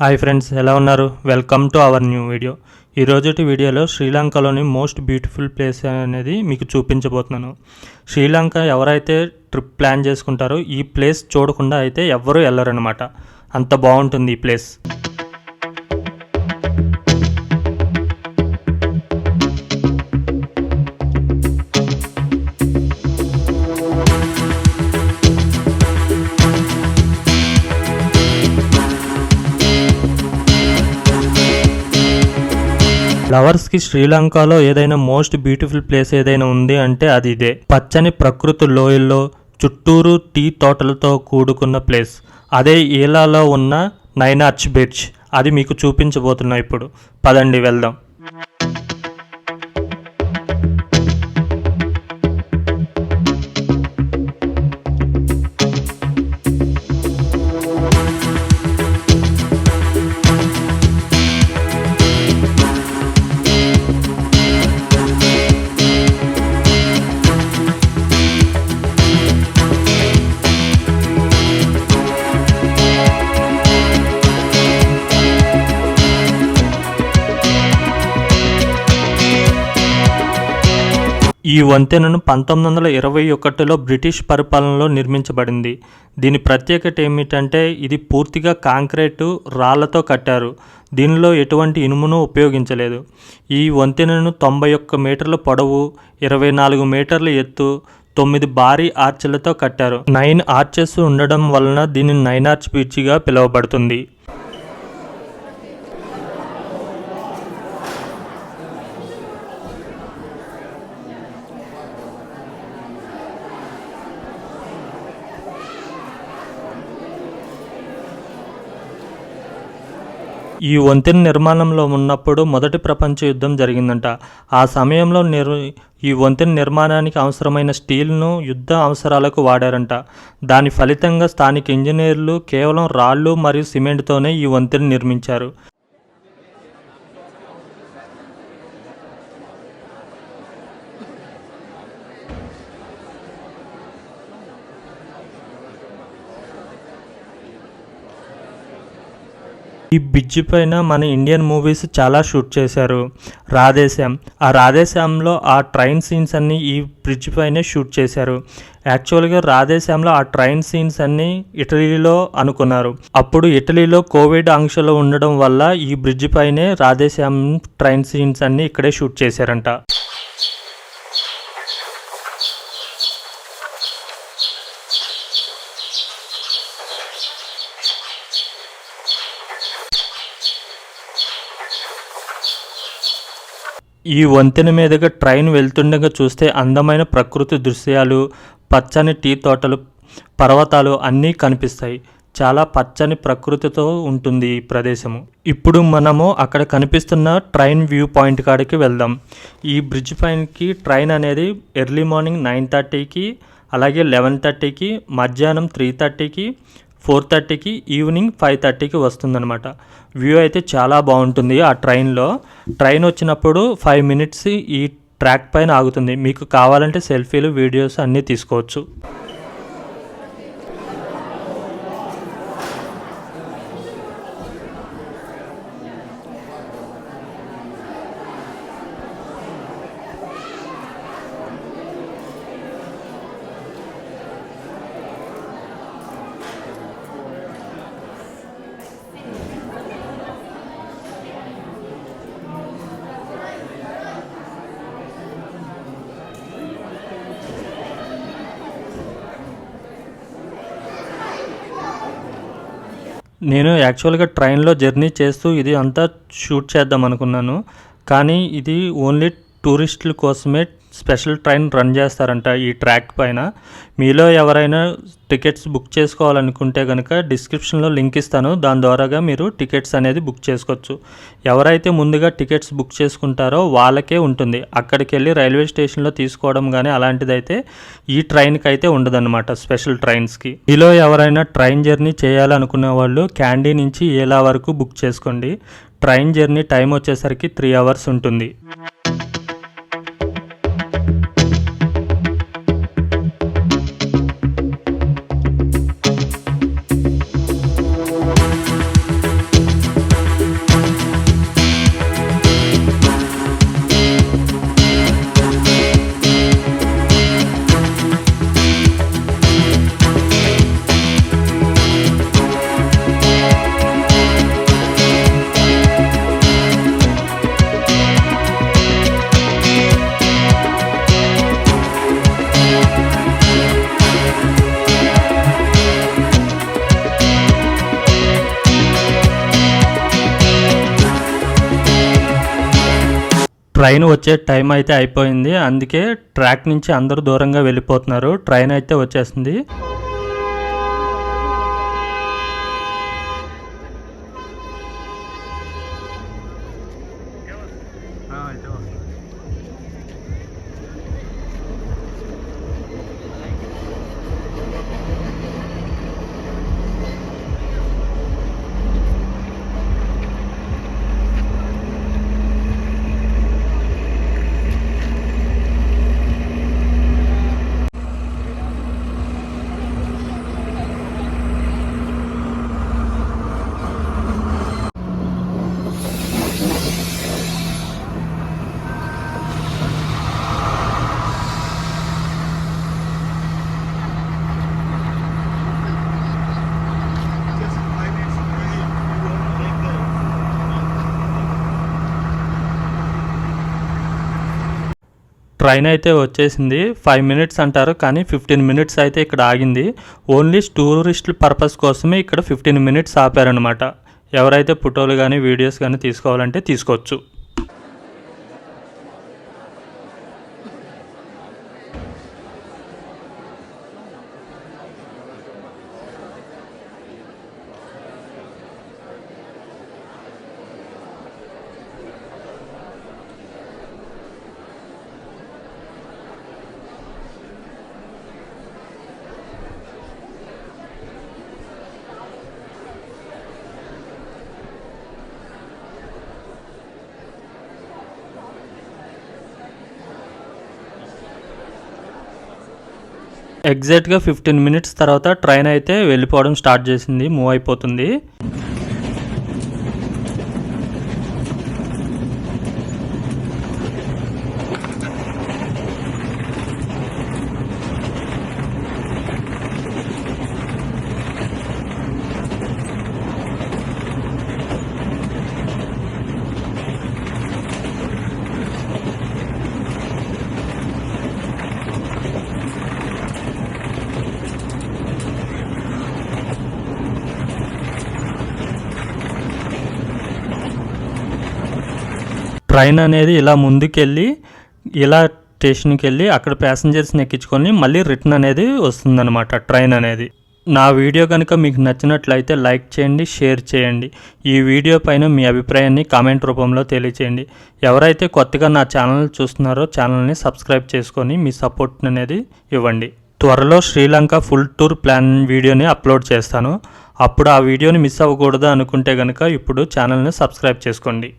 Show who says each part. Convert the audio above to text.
Speaker 1: Hi friends ఎలా ఉన్నారు? Welcome to our new video. ఈ రోజుటి వీడియోలో శ్రీలంకలోని మోస్ట్ బ్యూటిఫుల్ ప్లేస్ అనేది మీకు చూపించబోతున్నాను. శ్రీలంక ఎవరైతే ట్రిప్ ప్లాన్ చేసుకుంటారో ఈ ప్లేస్ చూడకుండా అయితే ఎవ్వరూ వెళ్ళరనమాట అంత బాగుంటుంది ఈ ప్లేస్. లవర్స్కి శ్రీలంకలో ఏదైనా మోస్ట్ బ్యూటిఫుల్ ప్లేస్ ఏదైనా ఉంది అంటే అది ఇదే. పచ్చని ప్రకృతి లోయల్లో చుట్టూరు టీ తోటలతో కూడుకున్న ప్లేస్. అదే ఈలాలో ఉన్న నైనార్చ్ బీచ్. అది మీకు చూపించబోతున్నా ఇప్పుడు. పదండి వెళ్దాం. ఈ వంతెనను పంతొమ్మిది వందల ఇరవై ఒకటిలో బ్రిటిష్ పరిపాలనలో నిర్మించబడింది. దీని ప్రత్యేకత ఏమిటంటే ఇది పూర్తిగా కాంక్రీటు రాళ్ళతో కట్టారు. దీనిలో ఎటువంటి ఇనుమును ఉపయోగించలేదు. ఈ వంతెనను తొంభై ఒక్క మీటర్ల పొడవు ఇరవై నాలుగు మీటర్ల ఎత్తు తొమ్మిది భారీ ఆర్చ్లతో కట్టారు. నైన్ ఆర్చెస్ ఉండడం వలన దీని నైన్ ఆర్చ్ బీచ్గా పిలువబడుతుంది. ఈ వంతెన నిర్మాణంలో ఉన్నప్పుడు మొదటి ప్రపంచ యుద్ధం జరిగిందంట. ఆ సమయంలో నిర్ ఈ వంతెన నిర్మాణానికి అవసరమైన స్టీల్ను యుద్ధ అవసరాలకు వాడారంట. దాని ఫలితంగా స్థానిక ఇంజనీర్లు కేవలం రాళ్ళు మరియు సిమెంట్తోనే ఈ వంతెన నిర్మించారు. ఈ బ్రిడ్జ్ పైన మన ఇండియన్ మూవీస్ చాలా షూట్ చేశారు. రాధేశ్యామ్. ఆ రాధేశ్యామ్లో ఆ ట్రైన్ సీన్స్ అన్నీ ఈ బ్రిడ్జ్ పైనే షూట్ చేశారు. యాక్చువల్గా రాధేశ్యామ్లో ఆ ట్రైన్ సీన్స్ అన్నీ ఇటలీలో అనుకున్నారు. అప్పుడు ఇటలీలో కోవిడ్ ఆంక్షలు ఉండడం వల్ల ఈ బ్రిడ్జ్ పైనే రాధేశ్యామ్ ట్రైన్ సీన్స్ అన్నీ ఇక్కడే షూట్ చేశారంట. ఈ వంతెన మీదుగా ట్రైన్ వెళ్తుండగా చూస్తే అందమైన ప్రకృతి దృశ్యాలు పచ్చని టీ తోటలు పర్వతాలు అన్నీ కనిపిస్తాయి. చాలా పచ్చని ప్రకృతితో ఉంటుంది ఈ ప్రదేశము. ఇప్పుడు మనము అక్కడ కనిపిస్తున్న ట్రైన్ వ్యూ పాయింట్ కాడికి వెళ్దాం. ఈ బ్రిడ్జ్ పైనకి ట్రైన్ అనేది ఎర్లీ మార్నింగ్ నైన్ థర్టీకి అలాగే లెవెన్ థర్టీకి మధ్యాహ్నం త్రీ థర్టీకి ఫోర్ థర్టీకి ఈవినింగ్ ఫైవ్ థర్టీకి వస్తుందన్నమాట. వ్యూ అయితే చాలా బాగుంటుంది ఆ ట్రైన్లో. ట్రైన్ వచ్చినప్పుడు ఫైవ్ మినిట్స్ ఈ ట్రాక్ పైన ఆగుతుంది. మీకు కావాలంటే సెల్ఫీలు వీడియోస్ అన్నీ తీసుకోవచ్చు. నేను యాక్చువల్గా ట్రైన్లో జర్నీ చేస్తూ ఇది అంతా షూట్ చేద్దాం అనుకున్నాను. కానీ ఇది ఓన్లీ టూరిస్టుల కోసమే స్పెషల్ ట్రైన్ రన్ చేస్తారంట ఈ ట్రాక్ పైన. మీలో ఎవరైనా టికెట్స్ బుక్ చేసుకోవాలనుకుంటే కనుక డిస్క్రిప్షన్లో లింక్ ఇస్తాను. దాని ద్వారాగా మీరు టికెట్స్ అనేది బుక్ చేసుకోవచ్చు. ఎవరైతే ముందుగా టికెట్స్ బుక్ చేసుకుంటారో వాళ్ళకే ఉంటుంది. అక్కడికి వెళ్ళి రైల్వే స్టేషన్లో తీసుకోవడం కానీ అలాంటిదైతే ఈ ట్రైన్కి అయితే ఉండదన్నమాట స్పెషల్ ట్రైన్స్కి. మీలో ఎవరైనా ట్రైన్ జర్నీ చేయాలనుకునే వాళ్ళు క్యాండీ నుంచి ఏలా వరకు బుక్ చేసుకోండి. ట్రైన్ జర్నీ టైం వచ్చేసరికి త్రీ అవర్స్ ఉంటుంది. ట్రైన్ వచ్చే టైం అయితే అయిపోయింది. అందుకే ట్రాక్ నుంచి అందరూ దూరంగా వెళ్ళిపోతున్నారు. ట్రైన్ అయితే వచ్చేసింది. ట్రైన్ అయితే వచ్చేసింది. ఫైవ్ మినిట్స్ అంటారు కానీ ఫిఫ్టీన్ మినిట్స్ అయితే ఇక్కడ ఆగింది. ఓన్లీ టూరిస్టుల పర్పస్ కోసమే ఇక్కడ ఫిఫ్టీన్ మినిట్స్ ఆపారనమాట ఎవరైతే ఫోటోలు కానీ వీడియోస్ కానీ తీసుకోవాలంటే తీసుకోవచ్చు. ఎగ్జాక్ట్గా ఫిఫ్టీన్ మినిట్స్ తర్వాత ట్రైన్ అయితే వెళ్ళిపోవడం స్టార్ట్ చేసింది మూవ్ అయిపోతుంది. ట్రైన్ అనేది ఇలా ముందుకెళ్ళి ఇలా స్టేషన్కి వెళ్ళి అక్కడ ప్యాసింజర్స్ని ఎక్కించుకొని మళ్ళీ రిటర్న్ అనేది వస్తుందన్నమాట ట్రైన్ అనేది. నా వీడియో కనుక మీకు నచ్చినట్లయితే లైక్ చేయండి షేర్ చేయండి. ఈ వీడియో పైన మీ అభిప్రాయాన్ని కామెంట్ రూపంలో తెలియచేయండి. ఎవరైతే కొత్తగా నా ఛానల్ చూస్తున్నారో ఛానల్ని సబ్స్క్రైబ్ చేసుకొని మీ సపోర్ట్ అనేది ఇవ్వండి. త్వరలో శ్రీలంక ఫుల్ టూర్ ప్లాన్ వీడియోని అప్లోడ్ చేస్తాను. అప్పుడు ఆ వీడియోని మిస్ అవ్వకూడదు అనుకుంటే కనుక ఇప్పుడు ఛానల్ని సబ్స్క్రైబ్ చేసుకోండి.